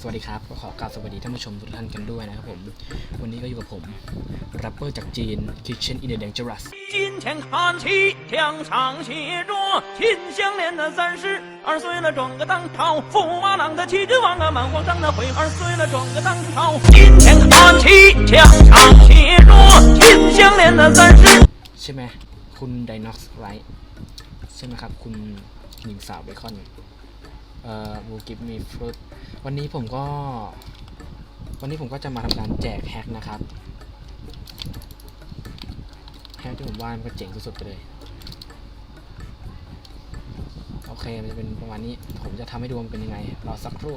สวัสดีครับก็ขอกราบสวัสดีท่านผู้ชมทุกท่านกันด้วยนะครับผม วันนี้ก็อยู่กับผมแรปเปอร์จากจีน Kitchen in the Dangerous 金钱看齐，墙上写着秦香莲的三十二岁了，转个当朝，驸马郎的齐君王啊，满皇上的悔二岁了，转个当朝。金钱看齐，墙上写着秦香莲的三十。 ใช่ไหมคุณไดน o สไรใช่ไหมครับ คุณหญิงสาวเบคอน เอ่อ will give me fruit วันนี้ผมก็ วันนี้ผมก็จะมาทำการแจกแฮกนะครับแฮกที่ผมว่ามันก็เจ๋งสุดๆไปเลย โอเค มันจะเป็นประมาณนี้ ผมจะทำให้ดูมันเป็นยังไง รอสักครู่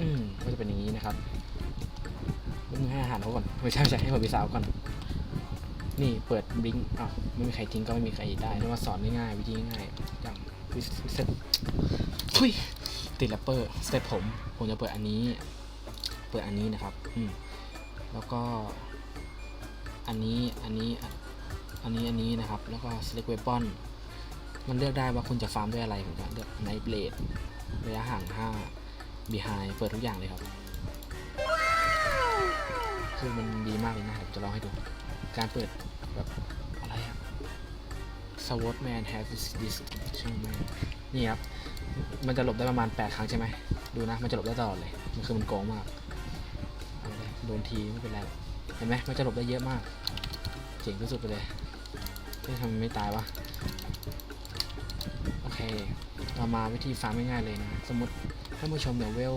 อืมก็จะเป็นอย่างนี้นะครับมึงให้อาหารเขาก่อน ไม่ใช่ไม่ใช่ให้ผมไปสาวก่อน นี่เปิดบลิงก์อ้าวไม่มีใครทิ้งก็ไม่มีใครได้นึกว่าสอนง่ายๆวิธีง่ายๆอย่างวิเซต คุยติดแรปเปอร์สเต็ปผม ผมจะเปิดอันนี้ เปิดอันนี้นะครับอืมแล้วก็ อันนี้อันนี้อันนี้อันนี้นะครับ แล้วก็ select weapon มันเลือกได้ว่าคุณจะฟาร์มด้วยอะไรผมจะเลือก night blade ระยะห่าง5 behind เปิดทุกอย่างเลยครับคือมันดีมากเลยนะผมจะลองให้ดู การเปิดแบบอะไรอะ SWOT man has this ช่างแม่งนี่ครับ มันจะหลบได้ประมาณ 8 ครั้งใช่ไหมดูนะ มันจะหลบได้ตลอดเลย มันคือมันโกงมากโดนทีไม่เป็นไรเห็นไหมมันจะหลบได้เยอะมาก เจ๋งที่สุดไปเลยที่ทำไมไม่ตายวะโอเคเรามาวิธีฟาร์มง่ายๆเลยนะ สมมติถ้านผู้ชมเนี่ยเวล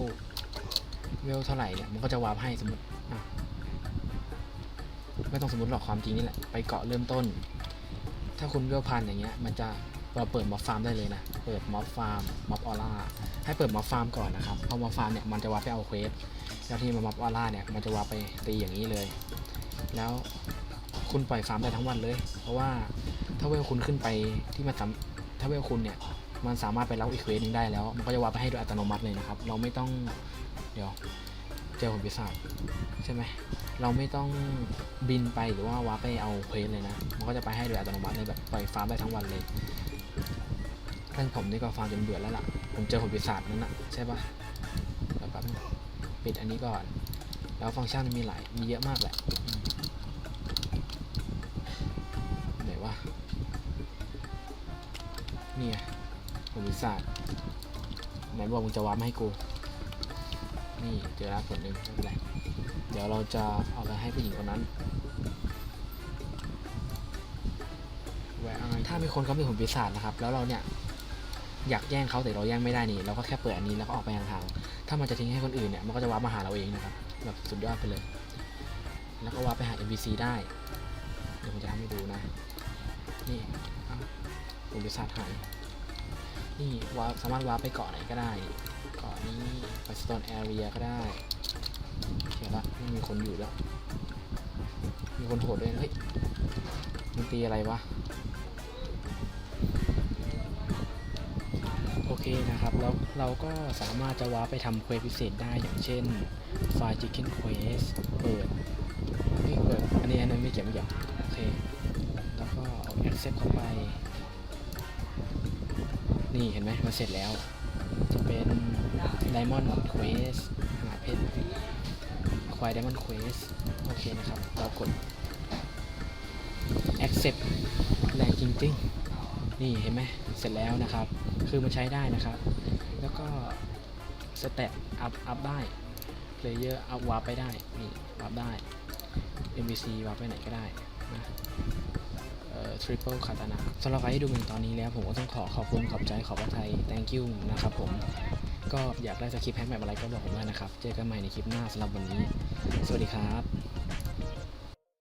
เวลเท่าไหร่เนี่ยมันก็จะวาร์ปให้สมมติไม่ต้องสมมติหรอกความจริงนี่แหละไปเกาะเริ่มต้น ถ้าคุณเวลพันอย่างเงี้ยมันจะ เราเปิดม็อบฟาร์มได้เลยนะ เปิดม็อบฟาร์มม็อบออร่าให้เปิดม็อบฟาร์มก่อนนะครับเพอม็อบฟาร์มเนี่ยมันจะวาร์ปไปเอาเควสแล้วที่มาม็อบออร่าเนี่ยมันจะวาร์ปไปตีอย่างนี้เลย แล้วคุณปล่อยฟาร์มได้ทั้งวันเลย เพราะว่าถ้าเวลคุณขึ้นไปที่มันถ้าเวลคุณเนี่ยมันสามารถไปรับอีกเควสหนึงได้แล้ว มันก็จะวาร์ปไปให้โดยอัตโนมัติเลยนะครับ เราไม่ต้องเดี๋ยวเจอผลพิศาจใช่ไหมเราไม่ต้องบินไปหรือว่าวาร์ปไปเอาเควสเลยนะ มันก็จะไปให้โดยอัตโนมัติเลยแบบปล่อยฟาร์มได้ทั้งวันเลย ท่านผมนี่ก็ฟาร์มจนเบื่อแล้วล่ะ ผมเจอผลพิศาจนั้นนะใช่ปะแล้วแป๊บนึงปิดอันนี้ก่อน แล้วฟังก์ชันมันมีหลาย มีเยอะมากแหละไหนวะนี่ไงผลพิศาจไหนบอกมึงจะวาร์ปมให้กู นี่เจอแล้วผลหนึ่งไม่เป็นไรเดี๋ยวเราจะเอาไปให้ผู้หญิงคนนั้นแหวะอะไรถ้ามีคนเขามีผลปีศาจนะครับ แล้วเราเนี่ย อยากแย่งเขาแต่เราแย่งไม่ได้นี่เราก็แค่เปิดอันนี้แล้วก็ออกไปห่างๆถ้ามันจะทิ้งให้คนอื่นเนี่ยมันก็จะวาร์ปมาหาเราเองนะครับแบบสุดยอดไปเลย แล้วก็วาร์ปไปหา NPC ได้เดี๋ยวผมจะทำให้ดูนะ นี่เอ้าผลปีศาจหายนี่วาร์ปสามารถวาร์ปไปเกาะไหนก็ได้เกาะนี้ไป Stone Area ก็ได้เขียนละไม่มีคนอยู่แล้ว มีคนโหดด้วยเฮ้ยมันตีอะไรวะ โอเคนะครับ แล้วเราก็สามารถจะว้าไปทำเควสพิเศษได้อย่างเช่นไฟล์ Chicken Quest เปิดนี่เปิดอันนี้อันนั้นไม่เกี่ยวไม่เกี่ยวโอเค แล้วก็เอา accept เข้าไป นี่เห็นไหมมันเสร็จแล้ว จะเป็น Diamond Quest หาเพชรควาย Diamond Quest โอเคนะครับ เรากด accept แรงจริงๆ นี่เห็นไหมเสร็จแล้วนะครับ คือมันใช้ได้นะครับ แล้วก็สเตตอัพอัพได้เพลเยอร์อัพวาร์ปไปได้นี่วาร์ปได้ NPC วาร์ปไปไหนก็ได้นะเอ่อ triple katana สำหรับใครที่ดูถึงตอนนี้แล้ว ผมก็ต้องขอขอบคุณขอบใจขอบพระทัย thank you นะครับผม ก็อยากได้สคริปต์แฮกแบบอะไรก็บอกผมได้นะครับ เจอกันใหม่ในคลิปหน้าสำหรับวันนี้ สวัสดีครับ